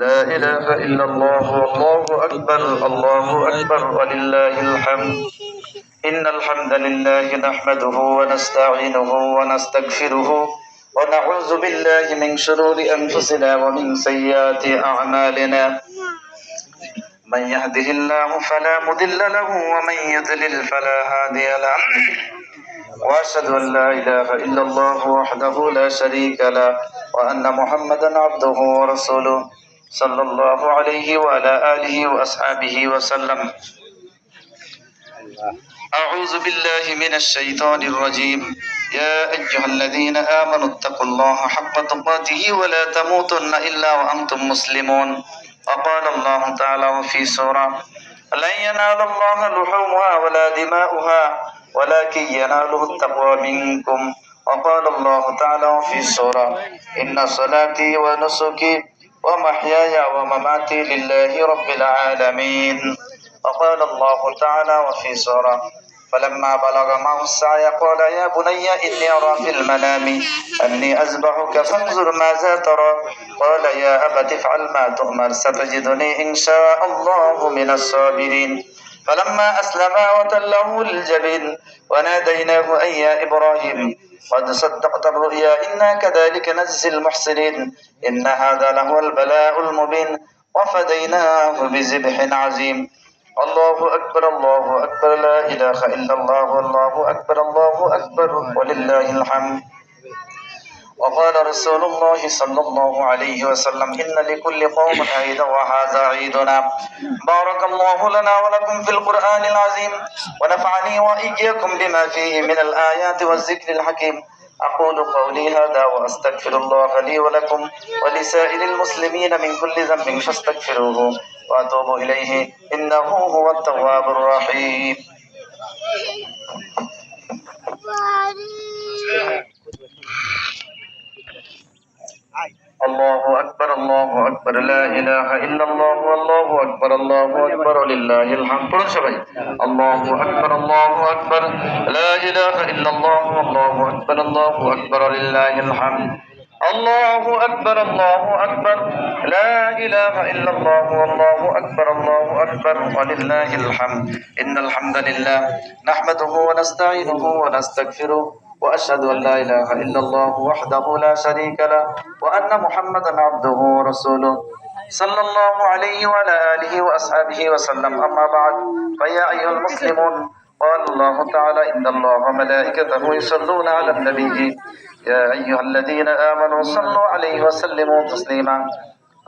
لا إله إلا الله الله أكبر الله أكبر ولله الحمد. إن الحمد لله نحمده ونستعينه ونستغفره ونعوذ بالله من شرور أنفسنا ومن سيئات أعمالنا. من يهده الله فلا مضل له ومن يضلل فلا هادي له. وأشهد أن لا إله إلا الله وحده لا شريك له وأن محمدا عبده ورسوله. صلى الله عليه وعلى آله وأصحابه وسلم. أعوذ بالله من الشيطان الرجيم. يا أيها الذين آمنوا اتقوا الله حق تقاته ولا تموتن إلا وأنتم مسلمون. وقال الله تعالى في سورة لن ينال الله لحومها ولا دماؤها ولكن يناله التقوى منكم. وقال الله تعالى في سورة إن صلاتي ونسكي ومحياي ومماتي لله رب العالمين. وقال الله تعالى وفي سورة فلما بلغ معه السعي قال يا بني إني أرى في المنام أني أذبحك فانظر ماذا ترى. قال يا أبت افعل ما تؤمر ستجدني إن شاء الله من الصابرين. فلما أسلما وتله للجبين وناديناه أن يا إبراهيم قد صدقت الرؤيا إنا كذلك نجزي المحسنين إن هذا لهو البلاء المبين وفديناه بذبح عظيم. الله أكبر الله أكبر لا إله إلا الله والله أكبر الله أكبر ولله الحمد. وقال رسول الله صلى الله عليه وسلم إن لكل قوم عيدا وهذا عيدنا. بارك الله لنا ولكم في القرآن العظيم ونفعني وإياكم بما فيه من الآيات والذكر الحكيم. أقول قولي هذا وأستغفر الله لي ولكم ولسائر المسلمين من كل ذنب فاستغفروه وأتوب إليه إنه هو التواب الرحيم. الله أكبر الله أكبر لا إله إلا الله والله أكبر الله أكبر ولله الحمد قرن সবাই الله أكبر الله أكبر لا إله إلا الله والله أكبر الله أكبر ولله الحمد الله أكبر الله أكبر لا إله إلا الله والله أكبر الله أكبر ولله الحمد إن الحمد لله نحمده ونستعينه ونستغفره وأشهد أن لا إله إلا الله وحده لا شريك له وأن محمدا عبده ورسوله. صلى الله عليه وعلى آله وأصحابه وسلم. أما بعد فيا أيها المسلمون قال الله تعالى إن الله وملائكته يصلون على النبي. يا أيها الذين آمنوا صلوا عليه وسلموا تسليما.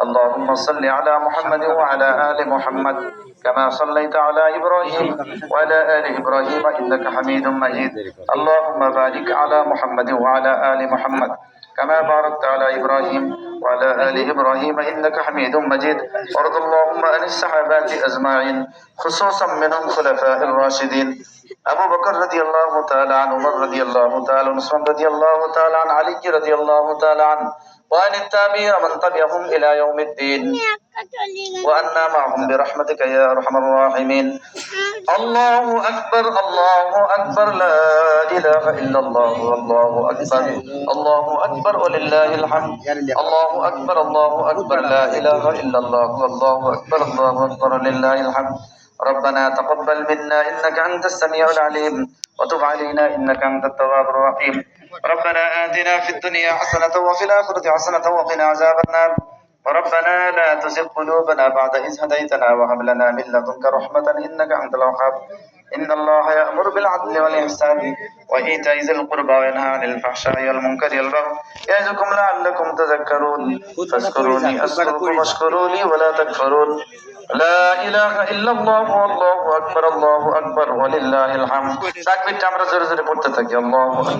اللهم صل على محمد وعلى آل محمد كما صليت على إبراهيم وعلى آل إبراهيم إنك حميد مجيد. اللهم بارك على محمد وعلى آل محمد كما باركت على إبراهيم وعلى آل إبراهيم إنك حميد مجيد. وارض اللهم عن الصحابة أجمعين خصوصا منهم خلفاء الراشدين. أبو بكر رضي الله تعالى عن عمر رضي الله تعالى عن عثمان رضي الله تعالى عن علي رضي الله تعالى عنه وعن التابعين ومن تبعهم إلى يوم الدين. وأنا معهم برحمتك يا أرحم الراحمين. الله أكبر الله أكبر لا إله إلا الله والله أكبر. الله أكبر ولله الحمد. الله أكبر الله أكبر لا إله إلا الله والله أكبر الله أكبر لله الحمد. ربنا تقبل منا إنك أنت السميع العليم وتب علينا إنك أنت التواب الرحيم. ربنا آتنا في الدنيا حسنة وفي الآخرة حسنة وقنا عذاب النار ربنا لا تزغ قلوبنا بعد إذ هديتنا وهب لنا من لدنك رحمة إنك أنت الوهاب إن الله يأمر بالعدل والإحسان وإيتاء ذي القربى وينهى عن الفحشاء والمنكر والبغي يعظكم لعلكم تذكرون فاذكروني أذكركم واشكروا لي ولا تكفرون لا إله إلا الله والله أكبر الله أكبر ولله الحمد তাকবীরটা আমরা জোরে জোরে পড়তে থাকি আল্লাহু আকবার